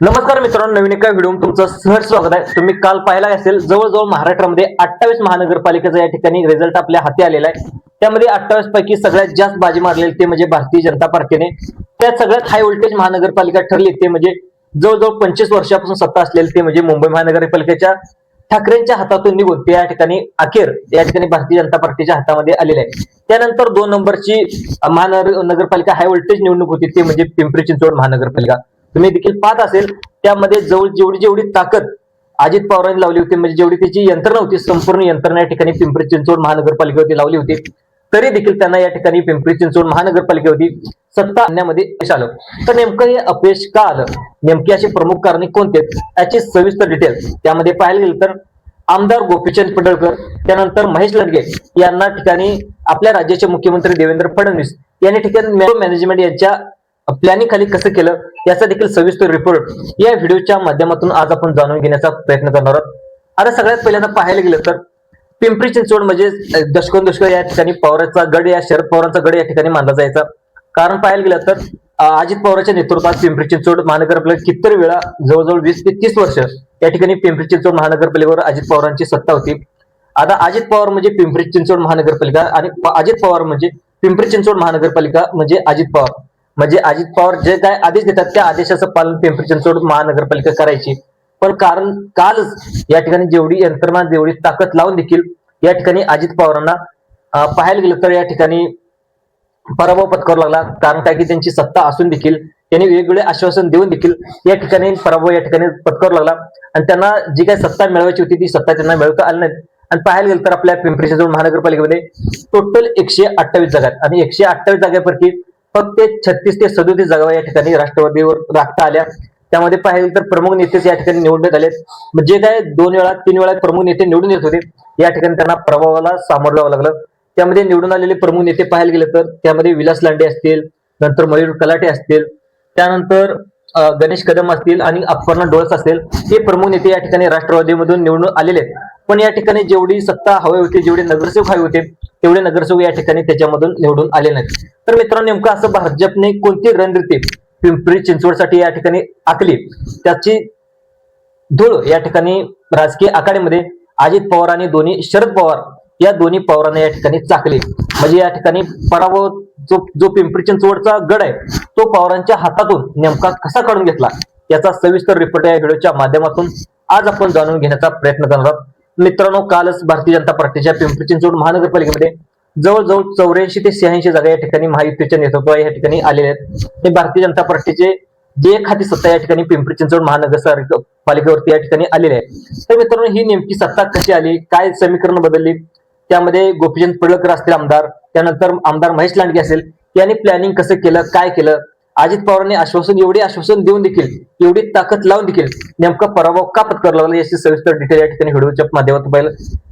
नमस्कार मित्रांनो नवीन एका व्हिडिओ तुमचं सहर्ष स्वागत आहे. तुम्ही काल पाहिला असेल जवळजवळ महाराष्ट्रामध्ये अठ्ठावीस महानगरपालिकेचा या ठिकाणी रिझल्ट आपल्या हाती आलेला आहे. त्यामध्ये अठ्ठावीस पैकी सगळ्यात जास्त बाजी मारलेली ते म्हणजे भारतीय जनता पार्टीने. त्यात सगळ्यात हाय व्होल्टेज महानगरपालिका ठरली ते म्हणजे जवळजवळ पंचवीस वर्षापासून सत्ता असलेली ते म्हणजे मुंबई महानगरपालिकेच्या ठाकरेंच्या हातातून निघून ते या ठिकाणी अखेर या ठिकाणी भारतीय जनता पार्टीच्या हातामध्ये आलेले आहे. त्यानंतर दोन नंबरची महानगर नगरपालिका हाय व्होल्टेज निवडणूक होती ते म्हणजे पिंपरी चिंचवड महानगरपालिका. तुम्ही देखील पाहत असेल त्यामध्ये जवळ जेवढी जेवढी ताकद अजित पवारांनी लावली होती म्हणजे जेवढी त्याची यंत्रणा होती संपूर्ण यंत्रणा या ठिकाणी पिंपरी चिंचवड महानगरपालिकेवरती लावली होती तरी देखील त्यांना या ठिकाणी पिंपरी चिंचवड महानगरपालिकेवरती सत्ता आणण्यामध्ये यश आलं. तर नेमकं हे अपयश का आलं? नेमकी अशी प्रमुख कारणे कोणते याची सविस्तर डिटेल त्यामध्ये पाहायला गेलं तर आमदार गोपीचंद पडळकर त्यानंतर महेश लडगे यांना ठिकाणी आपल्या राज्याचे मुख्यमंत्री देवेंद्र फडणवीस यांनी ठिकाणी मॅनेजमेंट यांच्या प्लॅनिंग खाली कसं केलं? याचा देखील सविस्तर रिपोर्ट या व्हिडिओच्या माध्यमातून आज आपण जाणून घेण्याचा प्रयत्न करणार आहोत. आता सगळ्यात पहिल्यांदा पाहायला गेलं तर पिंपरी चिंचवड म्हणजे दशकोन दशक या ठिकाणी पवारांचा गड या शरद पवारांचा गड या ठिकाणी मानला जायचा. कारण पाहायला गेलं तर अजित पवारांच्या नेतृत्वात पिंपरी चिंचवड महानगरपालिका कितीतरी वेळा जवळजवळ वीस ते तीस वर्ष या ठिकाणी पिंपरी चिंचवड महानगरपालिकेवर अजित पवारांची सत्ता होती. आता अजित पवार म्हणजे पिंपरी चिंचवड महानगरपालिका आणि अजित पवार म्हणजे पिंपरी चिंचवड महानगरपालिका म्हणजे अजित पवार. म्हणजे अजित पवार जे काय आदेश देतात त्या आदेशाचं पालन पिंपरी चिंचवड महानगरपालिका करायची. पण कारण कालच या ठिकाणी जेवढी यंत्रणा जेवढी ताकद लावून देखील या ठिकाणी अजित पवारांना पाहायला गेलं तर या ठिकाणी पराभव पत्करू लागला. कारण काय की त्यांची सत्ता असून देखील त्यांनी वेगवेगळे आश्वासन देऊन देखील या ठिकाणी पराभव या ठिकाणी पत्करू लागला. आणि त्यांना जी काही सत्ता मिळवायची होती ती सत्ता त्यांना मिळवता आली नाही आणि पाहायला गेलं तर आपल्या पिंपरी चिंचवड महानगरपालिकेमध्ये टोटल एकशे अठ्ठावीस जागा आणि एकशे अठ्ठावीस जागेपैकी फक्त छत्तीस ते सदोतीस जागा या ठिकाणी राष्ट्रवादीवर राखता आल्या. त्यामध्ये पाहिलं तर प्रमुख नेतेच या ठिकाणी निवडण्यात आले म्हणजे काय दोन वेळा तीन वेळा प्रमुख नेते निवडून येत होते या ठिकाणी त्यांना प्रभावाला सामोरं जावं लागलं. त्यामध्ये निवडून आलेले प्रमुख नेते पाहायला गेले तर त्यामध्ये विलास लांडे असतील नंतर मयूर कलाटे असतील त्यानंतर गणेश कदम असतील आणि अप्पर्णा डोळस असतील. हे प्रमुख नेते या ठिकाणी राष्ट्रवादीमधून निवडून आलेले आहेत. पण या ठिकाणी जेवढी सत्ता हवी होती जेवढे नगरसेवक हवे होते तेवढे नगरसेवक या ठिकाणी त्याच्यामधून निवडून आले नाहीत. तर मित्रांनो नेमकं असं भाजपने कोणती रणनीती पिंपरी चिंचवडसाठी या ठिकाणी आखली? त्याची धूळ या ठिकाणी राजकीय आखाड्यामध्ये अजित पवार आणि दोन्ही शरद पवार या दोन्ही पवारांना या ठिकाणी चाकले. म्हणजे या ठिकाणी पराभव जो जो पिंपरी चिंचवडचा गड आहे तो पवारांच्या हातातून नेमका कसा काढून घेतला? याचा सविस्तर रिपोर्ट या व्हिडिओच्या माध्यमातून आज आपण जाणून घेण्याचा प्रयत्न करणार आहोत. मित्रांनो कालच भारतीय जनता पार्टीच्या पिंपरी चिंचवड महानगरपालिकेमध्ये जवळजवळ चौऱ्याऐंशी ते शहाऐंशी जागा या ठिकाणी महायुतीच्या नेतृत्व या ठिकाणी आलेले आहेत. हे भारतीय जनता पार्टीचे जे खाती सत्ता या ठिकाणी पिंपरी चिंचवड महानगर पालिकेवरती या ठिकाणी आलेली आहे तर मित्रांनो ही नेमकी सत्ता कशी आली? काय समीकरण बदलली? त्यामध्ये गोपीचंद पडळकर असतील आमदार त्यानंतर आमदार महेश लांडगे असेल. यांनी प्लॅनिंग कसं केलं? काय केलं? अजित पवारांनी आश्वासन एवढे आश्वासन देऊन देखील एवढी ताकद लावून देखील नेमका पराभव का पत्करला लागला याची सविस्तर डिटेल या ठिकाणी व्हिडिओच्या माध्यमातून पाहिलं.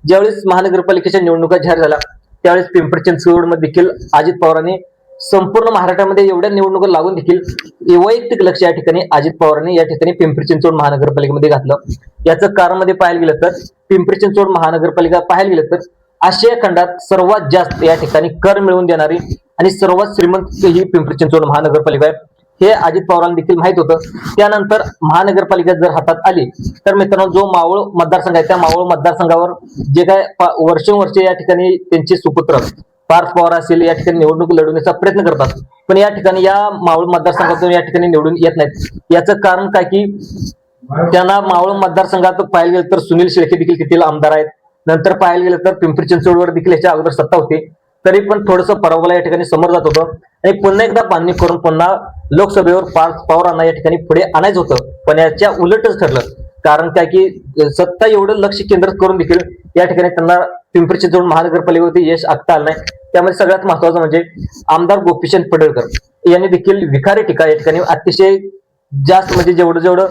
ज्यावेळेस महानगरपालिकेच्या निवडणुका जाहीर झाल्या त्यावेळेस पिंपरी चिंचवडमध्ये देखील अजित पवारांनी संपूर्ण महाराष्ट्रामध्ये एवढ्या निवडणुका लागून देखील वैयक्तिक लक्ष या ठिकाणी अजित पवारांनी या ठिकाणी पिंपरी चिंचवड महानगरपालिकेमध्ये घातलं. याचं कारण मध्ये पाहायला गेलं तर पिंपरी चिंचवड महानगरपालिका पाहायला गेलं तर आशिया खंडात सर्वात जास्त या ठिकाणी कर मिळवून देणारी आणि सर्वात श्रीमंत ही पिंपरी चिंचवड महानगरपालिका आहे. हे अजित पवारांना देखील माहीत होतं. त्यानंतर महानगरपालिका जर हातात आली तर मित्रांनो जो मावळ मतदारसंघ आहे त्या मावळ मतदारसंघावर जे काय प- या ठिकाणी त्यांचे सुपुत्र पार्थ पवार असेल या ठिकाणी निवडणूक लढवण्याचा प्रयत्न करतात. पण या ठिकाणी या मावळ मतदारसंघातून या ठिकाणी निवडून येत नाहीत. याचं कारण काय की त्यांना मावळ मतदारसंघात पाहायला गेलं तर सुनील शेळके देखील किती आमदार आहेत. नंतर पाहायला गेलं तर पिंपरी चिंचवडवर देखील याच्या अगोदर सत्ता होती. तरी पण थोडंसं परवाला या ठिकाणी समोर जात होतं. आणि पुन्हा एकदा बांधणी करून पुन्हा लोकसभेवर पार्थ पवारांना या ठिकाणी पुढे आणायचं होतं. पण याच्या उलटच ठरलं. कारण काय की सत्ता एवढं लक्ष केंद्रित करून देखील या ठिकाणी त्यांना पिंपरीचे जोड महानगरपालिकेवरती यश आखता आलं नाही. त्यामध्ये सगळ्यात महत्वाचं म्हणजे आमदार गोपीचंद पडळकर यांनी देखील विखारी टीका या ठिकाणी अतिशय जास्त म्हणजे जेवढं जेवढं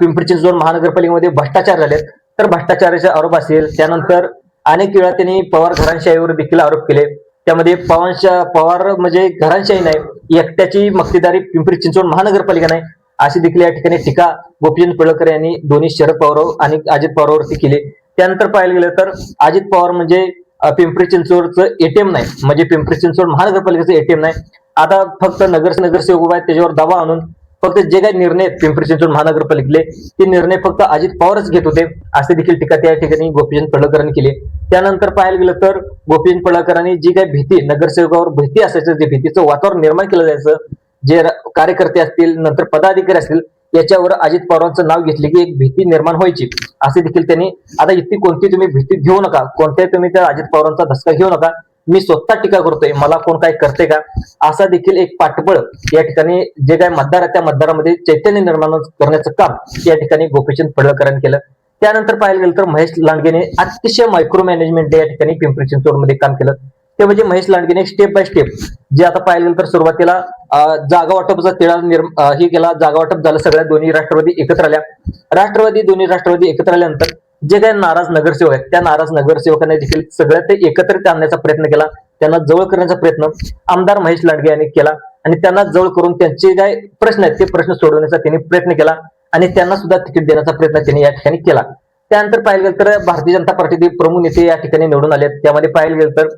पिंपरीचे पिंपरी महानगरपालिकेमध्ये भ्रष्टाचार झालेत तर भ्रष्टाचाराचे आरोप असेल त्यानंतर अनेक वेळा त्यांनी पवार घरांशाहीवर देखील आरोप केले. त्यामध्ये पवारशा पवार म्हणजे घराणशाही नाही एकट्याची मक्तेदारी पिंपरी चिंचवड महानगरपालिका नाही अशी देखील या ठिकाणी टीका गोपीचंद पिळकर यांनी दोन्ही शरद पवार आणि अजित पवारवरती केली. त्यानंतर पाहायला गेलं तर अजित पवार म्हणजे पिंपरी चिंचवडचं एटीएम नाही म्हणजे पिंपरी चिंचवड महानगरपालिकेचं एटीएम नाही. आता फक्त नगर नगरसेवक उभा आहेत त्याच्यावर दबाव आणून फक्त जे काही निर्णय पिंपरी चिंचवड महानगरपालिकेले ते निर्णय फक्त अजित पवारच घेत होते. असे देखील टीका त्या ठिकाणी गोपीचंद पडळकरांनी केली. त्यानंतर पाहायला गेलं तर गोपीचंद पडळकरांनी जी काही भीती नगरसेवकावर भीती असायचं जे भीतीचं वातावरण निर्माण केलं जायचं जे कार्यकर्ते असतील नंतर पदाधिकारी असतील याच्यावर अजित पवारांचं नाव घेतले की एक भीती निर्माण व्हायची. असे देखील त्यांनी आता इतकी कोणती तुम्ही भीती घेऊ नका कोणत्याही तुम्ही त्या अजित पवारांचा धसका घेऊ नका. मी स्वतः टीका करतोय मला कोण काय करते का? असा देखील एक पाठबळ या ठिकाणी जे काय मतदार आहेत त्या मतदारामध्ये चैतन्य निर्माण करण्याचं काम या ठिकाणी गोपीचंद पडळकरांनी केलं. त्यानंतर पाहायला गेलं तर महेश लांडगेने अतिशय मायक्रो मॅनेजमेंट या ठिकाणी पिंपरी चिंचवडमध्ये काम केलं. ते म्हणजे महेश लांडगेने स्टेप बाय स्टेप जे आता पाहायला गेलं तर सुरुवातीला जागा वाटपचा तिळा निर्म हे केला जागा वाटप झालं सगळ्या दोन्ही राष्ट्रवादी एकत्र आल्या. राष्ट्रवादी दोन्ही राष्ट्रवादी एकत्र आल्यानंतर जे काही नाराज नगरसेवक आहेत त्या नाराज नगरसेवकांनी देखील सगळ्या ते एकत्रित आणण्याचा प्रयत्न केला त्यांना जवळ करण्याचा प्रयत्न आमदार महेश लांडगे यांनी केला आणि त्यांना जवळ करून त्यांचे काय प्रश्न आहेत ते प्रश्न सोडवण्याचा त्यांनी प्रयत्न केला आणि त्यांना सुद्धा तिकीट देण्याचा प्रयत्न त्यांनी या ठिकाणी केला त्यानंतर पाहायला गेलं तर भारतीय जनता पार्टीचे प्रमुख नेते या ठिकाणी निवडून आले आहेत. त्यामध्ये पाहायला गेलं तर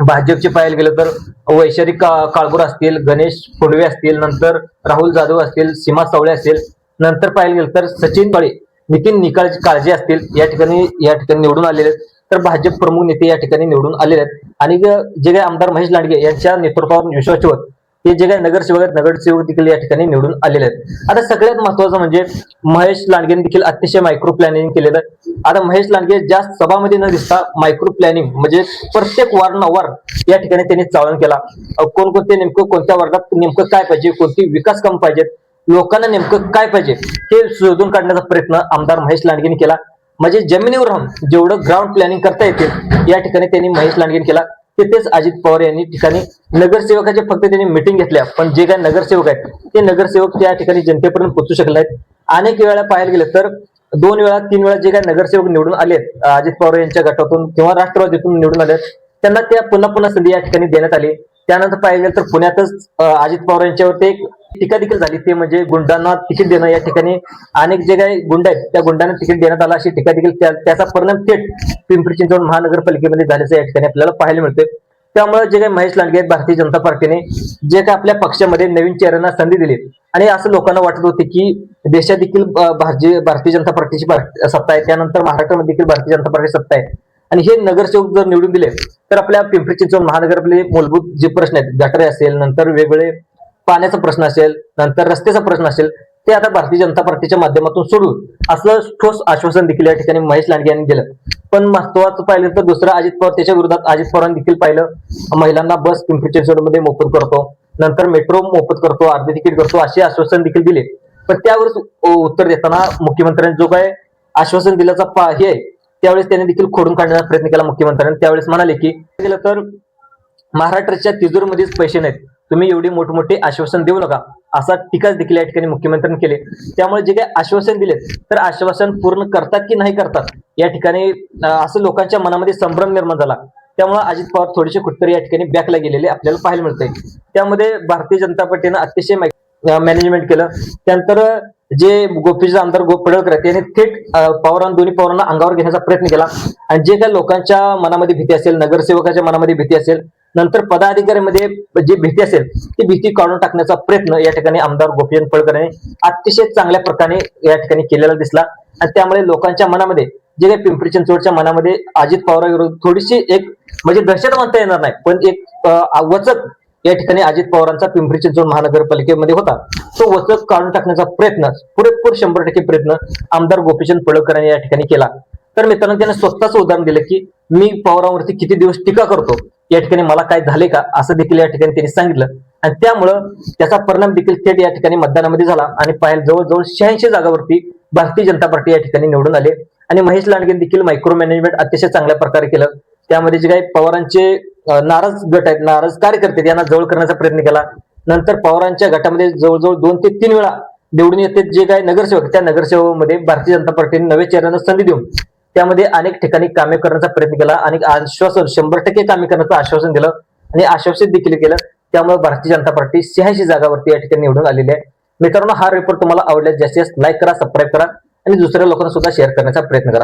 भाजपचे पाहायला गेलं तर वैशाली का- असतील गणेश फुडवे असतील नंतर राहुल जाधव असतील सीमा सावळे असतील नंतर पाहायला गेलं तर सचिन बळे नितीन निकाळची काळजी असतील या ठिकाणी या ठिकाणी निवडून आलेले आहेत. तर भाजप प्रमुख नेते या ठिकाणी निवडून आलेले आहेत. आणि जे काही आमदार महेश लांडगे यांच्या नेतृत्वावर विश्वास ठेवत हे जे काही नगरसेवक आहेत नगरसेवक देखील या ठिकाणी निवडून आलेले आहेत. आता सगळ्यात महत्वाचं म्हणजे महेश लांडगेने देखील अतिशय मायक्रो प्लॅनिंग केलेलं आहे. आता महेश लांडगे ज्या सभामध्ये न दिसता मायक्रो प्लॅनिंग म्हणजे प्रत्येक वार या ठिकाणी त्यांनी चालन केला. कोणकोणते नेमकं कोणत्या वर्गात नेमकं काय पाहिजे कोणती विकास काम पाहिजेत लोकांना नेमकं काय पाहिजे? हे शोधून काढण्याचा प्रयत्न आमदार महेश लांडगेने केला. म्हणजे जमिनीवर राहून जेवढं ग्राउंड प्लॅनिंग करता येतील या ठिकाणी त्यांनी महेश लांडगेने केला. तिथेच अजित पवार यांनी ठिकाणी नगरसेवकाचे फक्त त्यांनी मिटिंग घेतल्या. पण जे काही नगरसेवक आहेत ते नगरसेवक त्या ठिकाणी जनतेपर्यंत पोहोचू शकले आहेत अनेक वेळा पाहायला गेलं तर दोन वेळा तीन वेळा जे काही नगरसेवक निवडून आले अजित पवार यांच्या गटातून किंवा राष्ट्रवादीतून निवडून आले त्यांना त्या पुन्हा पुन्हा संधी या ठिकाणी देण्यात आली. त्यानंतर पाहायला गेलं तर पुण्यातच अजित पवार यांच्यावरती एक टीका देखील झाली. ते म्हणजे गुंडांना तिकीट देणं या ठिकाणी अनेक जे काही गुंड आहेत त्या गुंडांना तिकीट देण्यात आलं. अशी टीका देखील त्याचा परिणाम थेट पिंपरी चिंचवड महानगरपालिकेमध्ये झाल्याचं या ठिकाणी आपल्याला पाहायला मिळते त्यामुळे जे काही महेश लांडगे आहेत भारतीय जनता पार्टीने जे काही आपल्या पक्षामध्ये नवीन चेहऱ्यांना संधी दिली आणि असं लोकांना वाटत होते की देशात देखील भारतीय जनता पार्टीची सत्ता आहे. त्यानंतर महाराष्ट्रामध्ये देखील भारतीय जनता पार्टी सत्ता आहे. आणि हे नगरसेवक जर निवडून दिले तर आपल्या पिंपरी चिंचवड महानगरातले मूलभूत जे प्रश्न आहेत गटरे असेल नंतर वेगवेगळे पाण्याचा प्रश्न असेल नंतर रस्त्याचा प्रश्न असेल ते आता भारतीय जनता पार्टीच्या माध्यमातून सोडून असं ठोस आश्वासन देखील या ठिकाणी महेश लांडगे यांनी दिलं. पण महत्वाचं पाहिलं तर दुसरं अजित पवार त्याच्या विरोधात अजित पवारांनी देखील पाहिलं. महिलांना बस पिंपरी चिंचवडमध्ये मोफत करतो नंतर मेट्रो मोफत करतो अर्धे तिकीट करतो असे आश्वासन देखील दिले. पण त्यावरच उत्तर देताना मुख्यमंत्र्यांनी जो काय आश्वासन दिल्याचा पा हे त्यावेळेस त्यांनी देखील खोडून काढण्याचा प्रयत्न केला मुख्यमंत्र्यांनी. त्यावेळेस म्हणाले की गेलं तर महाराष्ट्राच्या तिजोरीमध्येच पैसे नाहीत. तुम्ही एवढी मोठमोठे आश्वासन देऊ नका. असा टीकाच देखील या ठिकाणी मुख्यमंत्र्यांनी केले. त्यामुळे जे काही आश्वासन दिले तर आश्वासन पूर्ण करतात की नाही करतात? या ठिकाणी असं लोकांच्या मनामध्ये संभ्रम निर्माण झाला. त्यामुळे अजित पवार थोडेसे कुठतरी या ठिकाणी बॅकला गेलेले आपल्याला पाहायला मिळतंय. त्यामध्ये भारतीय जनता पार्टीनं अतिशय मॅनेजमेंट केलं. त्यानंतर जे गोपीचे आमदार गो पडळकर आहेत त्यांनी थेट पवारांना दोन्ही पवारांना अंगावर घेण्याचा प्रयत्न केला. आणि जे काही लोकांच्या मनामध्ये भीती असेल नगरसेवकाच्या मनामध्ये भीती असेल नंतर पदाधिकाऱ्यांमध्ये जी भीती असेल ती भीती काढून टाकण्याचा प्रयत्न या ठिकाणी आमदार गोपीचंद पडळकर यांनी अतिशय चांगल्या प्रकारे या ठिकाणी केलेला दिसला. आणि त्यामुळे लोकांच्या मनामध्ये जे काही पिंपरी चिंचवडच्या मनामध्ये अजित पवारांविरुद्ध थोडीशी एक म्हणजे दहशत म्हणता येणार नाही पण एक वचक या ठिकाणी अजित पवारांचा पिंपरी चिंचवड महानगरपालिकेमध्ये होता. तो वचक काढून टाकण्याचा प्रयत्न पुरेपूर शंभर टक्के प्रयत्न आमदार गोपीचंद पडळकरांनी या ठिकाणी केला. तर मित्रांनो त्याने स्वतःच उदाहरण दिलं की मी पवारांवरती किती दिवस टीका करतो? या ठिकाणी मला काय झाले का? असं देखील या ठिकाणी त्यांनी सांगितलं. आणि त्यामुळं त्याचा परिणाम देखील थेट या ठिकाणी मतदानामध्ये झाला आणि पाहिजे जवळजवळ शहाऐंशी जागावरती भारतीय जनता पार्टी या ठिकाणी निवडून आले. आणि महेश लांडगे देखील मायक्रो मॅनेजमेंट अतिशय चांगल्या प्रकारे केलं. त्यामध्ये जे काही पवारांचे नाराज गट आहेत नाराज कार्यकर्ते यांना जवळ करण्याचा प्रयत्न केला. नंतर पवारांच्या गटामध्ये जवळजवळ दोन ते तीन वेळा निवडून येते जे काही नगरसेवक त्या नगरसेवकामध्ये भारतीय जनता पार्टीने नवे चेहऱ्यांना संधी देऊन त्यामध्ये अनेक ठिकाणी कामे करण्याचा प्रयत्न केला आणि आश्वासन शंभर टक्के कामे करण्याचं आश्वासन दिलं आणि आश्वासित देखील केलं. त्यामुळे भारतीय जनता पार्टी शहाऐंशी जागावरती या ठिकाणी निवडून आलेली आहे. मित्रांनो हा रिपोर्ट तुम्हाला आवडल्यास जास्तीत जास्त लाईक करा सबस्क्राईब करा आणि दुसऱ्या लोकांना सुद्धा शेअर करण्याचा प्रयत्न करा.